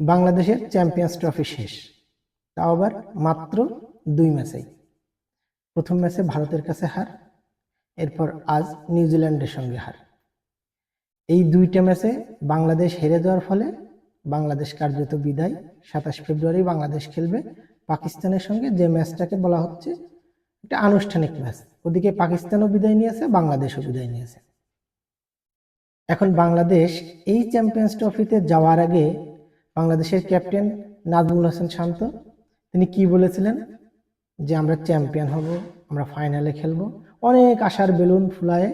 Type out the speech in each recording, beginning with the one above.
বাংলাদেশের champions trophy শেষ। তাও আবার মাত্র দুই ম্যাচেই। প্রথম ম্যাচে ভারতের কাছে হার, এরপর আজ নিউজিল্যান্ডের সঙ্গে হার। এই দুইটা ম্যাচে বাংলাদেশ হেরে যাওয়ার ফলে বাংলাদেশ কার্যত বিদায়। সাতাশ ফেব্রুয়ারি বাংলাদেশ খেলবে পাকিস্তানের সঙ্গে। যে ম্যাচটাকে বলা হচ্ছে, এটা আনুষ্ঠানিক ম্যাচ। ওদিকে পাকিস্তানও বিদায় নিয়েছে, বাংলাদেশও বিদায় নিয়েছে। এখন বাংলাদেশ এই চ্যাম্পিয়ন্স ট্রফিতে যাওয়ার আগে বাংলাদেশের ক্যাপ্টেন নাজমুল হাসান শান্ত, তিনি কি বলেছিলেন? যে আমরা চ্যাম্পিয়ন হব, আমরা ফাইনালে খেলব। অনেক আশার বেলুন ফুলায়ে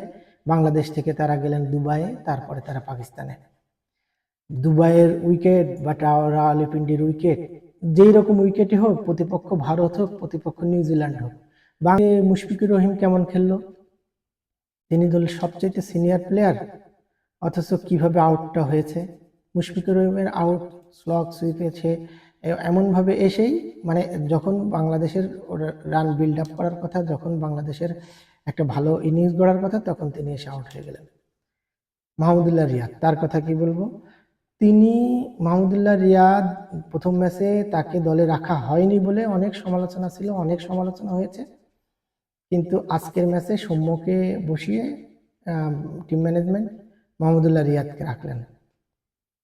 বাংলাদেশ থেকে তারা গেলেন দুবাইয়ে, তারপরে তারা পাকিস্তানে। দুবাইয়ের উইকেট বা রাওয়ালিপিন্ডির উইকেট, যেই রকম উইকেটই হোক, প্রতিপক্ষ ভারত হোক, প্রতিপক্ষ নিউজিল্যান্ড হোক বাংলা মুশফিকুর রহিম কেমন খেললো? তিনি দলের সবচেয়ে সিনিয়র প্লেয়ার, অথচ কীভাবে আউটটা হয়েছে? মুশফিকুর রহিমের আউট স্লগ সুইপেছে এমনভাবে এসেই মানে যখন বাংলাদেশের রান বিল্ড আপ করার কথা, যখন বাংলাদেশের একটা ভালো ইনিংস গড়ার কথা, তখন তিনি এসে আউট হয়ে গেলেন। মাহমুদুল্লাহ রিয়াদ, তার কথা কি বলব? তিনি মাহমুদুল্লাহ রিয়াদ প্রথম ম্যাচে তাকে দলে রাখা হয়নি বলে অনেক সমালোচনা ছিল, অনেক সমালোচনা হয়েছে। কিন্তু আজকের ম্যাচে সৌম্যকে বসিয়ে টিম ম্যানেজমেন্ট মাহমুদুল্লাহ রিয়াদকে রাখলেন।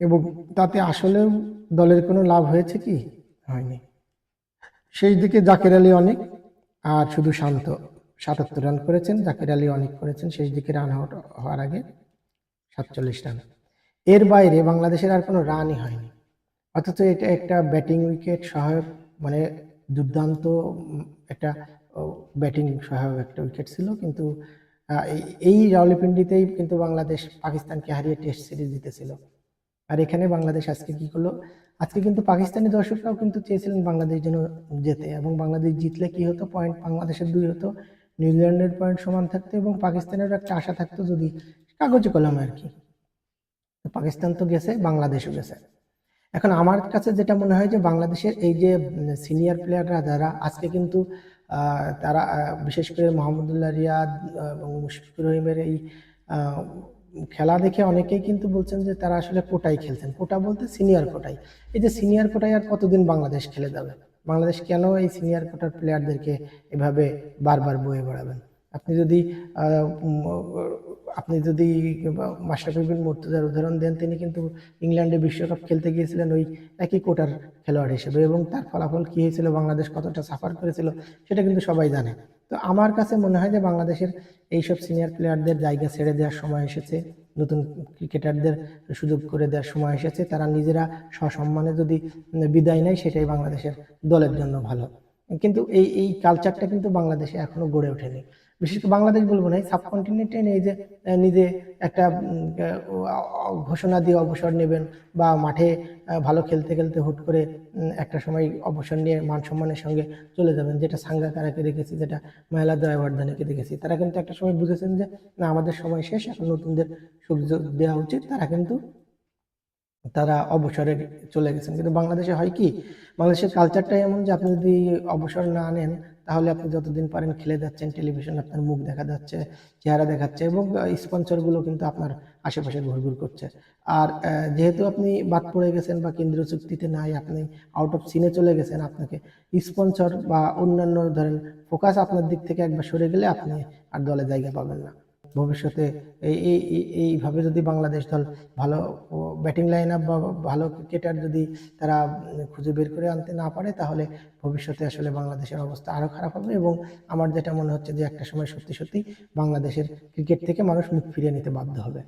এবং তাতে আসলেও দলের কোনো লাভ হয়েছে কি? হয়নি। সেই দিকে জাকির আলী অনেক, আর শুধু শান্ত। সাতাত্তর রান করেছেন, জাকির আলী অনেক করেছেন। শেষ দিকে রান হওয়ার আগে সাতচল্লিশ রান। এর বাইরে বাংলাদেশের আর কোনো রানই হয়নি। অথচ এটা একটা ব্যাটিং উইকেট সহায়ক মানে দুর্দান্ত, একটা ব্যাটিং সহায়ক একটা উইকেট ছিল। কিন্তু এই রাওয়ালপিন্ডিতেই কিন্তু বাংলাদেশ পাকিস্তানকে হারিয়ে টেস্ট সিরিজ জিতেছিল। আর এখানে বাংলাদেশ আজকে কি করল? আজকে কিন্তু পাকিস্তানি দর্শকরাও কিন্তু চেয়েছিলেন বাংলাদেশ যেন যেতে এবং বাংলাদেশ জিতলে কি হতো? পয়েন্ট বাংলাদেশের দুই হতো। নিউজিল্যান্ডের পয়েন্ট সমান থাকতো এবং পাকিস্তানেরও একটা আশা থাকতো যদি কাগজে কলমে আর কি। পাকিস্তান তো গেছে, বাংলাদেশও গেছে। এখন আমার কাছে যেটা মনে হয় যে বাংলাদেশের এই যে সিনিয়র প্লেয়াররা যারা আজকে কিন্তু তারা বিশেষ করে মোহাম্মদুল্লাহ রিয়াদ এবং মুশফিকুর রহিমের এই খেলা দেখে অনেকেই কিন্তু বলছেন যে তারা আসলে কোটাই খেলছেন। কোটা বলতে সিনিয়র কোটাই এই যে সিনিয়র কোটাই আর কতদিন বাংলাদেশ খেলে যাবে? বাংলাদেশ কেন এই সিনিয়র কোটার প্লেয়ারদেরকে এভাবে বারবার বয়ে বেড়াবেন? আপনি যদি আপনি যদি মাশরাফি বিন মুর্তজার উদাহরণ দেন, তিনি কিন্তু ইংল্যান্ডে বিশ্বকাপ খেলতে গিয়েছিলেন ওই একই কোটার খেলোয়াড় হিসেবে এবং তার ফলাফল কী হয়েছিল? বাংলাদেশ কতটা সাফার করেছিল? সেটা কিন্তু সবাই জানে। তো আমার কাছে মনে হয় যে বাংলাদেশের এইসব সিনিয়র প্লেয়ারদের জায়গা ছেড়ে দেওয়ার সময় এসেছে, নতুন ক্রিকেটারদের সুযোগ করে দেওয়ার সময় এসেছে, তারা নিজেরা সসম্মানে যদি বিদায় নেয়, সেটাই বাংলাদেশের দলের জন্য ভালো। কিন্তু এই এই কালচারটা কিন্তু বাংলাদেশে এখনও গড়ে ওঠেনি। বিশেষ করে বাংলাদেশ বলব না সাবকন্টিনেন্টে নেই যে নিজে একটা ঘোষণা দিয়ে অবসর নেবেন বা মাঠে ভালো খেলতে খেলতে হুট করে একটা সময় অবসর নিয়ে মান সম্মানের সঙ্গে চলে যাবেন, যেটা সাঙ্গাকারাকে দেখেছি, যেটা মহিলা দয়াবর্ধনেকে দেখেছি। তারা কিন্তু একটা সময় বুঝেছেন যে, না, আমাদের সময় শেষ, এখন নতুনদের সুযোগ দেওয়া উচিত। তারা কিন্তু, তারা অবসরে চলে গেছেন। কিন্তু বাংলাদেশে হয় কি, বাংলাদেশের কালচারটাই এমন যে, আপনি যদি অবসর না নেন তাহলে আপনি যতদিন পারেন খেলে যাচ্ছেন টেলিভিশন আপনার মুখ দেখা যাচ্ছে, চেহারা দেখাচ্ছে এবং স্পন্সরগুলো কিন্তু আপনার আশেপাশে ঘুরঘুর করছে। আর যেহেতু আপনি বাদ পড়ে গেছেন বা কেন্দ্রীয় চুক্তিতে নাই, আপনি আউট অফ সিনে চলে গেছেন, আপনাকে স্পন্সর বা অন্যান্য ধরেন ফোকাস আপনার দিক থেকে একবার সরে গেলে আপনি আর দলে জায়গা পাবেন না। ভবিষ্যতে এই এই এইভাবে যদি বাংলাদেশ দল ভালো ব্যাটিং লাইন আপ বা ভালো ক্রিকেটার যদি তারা খুঁজে বের করে আনতে না পারে, তাহলে ভবিষ্যতে আসলে বাংলাদেশের অবস্থা আরও খারাপ হবে এবং আমার যেটা মনে হচ্ছে যে একটা সময় সত্যি সত্যি বাংলাদেশের ক্রিকেট থেকে মানুষ মুখ ফিরিয়ে নিতে বাধ্য হবে।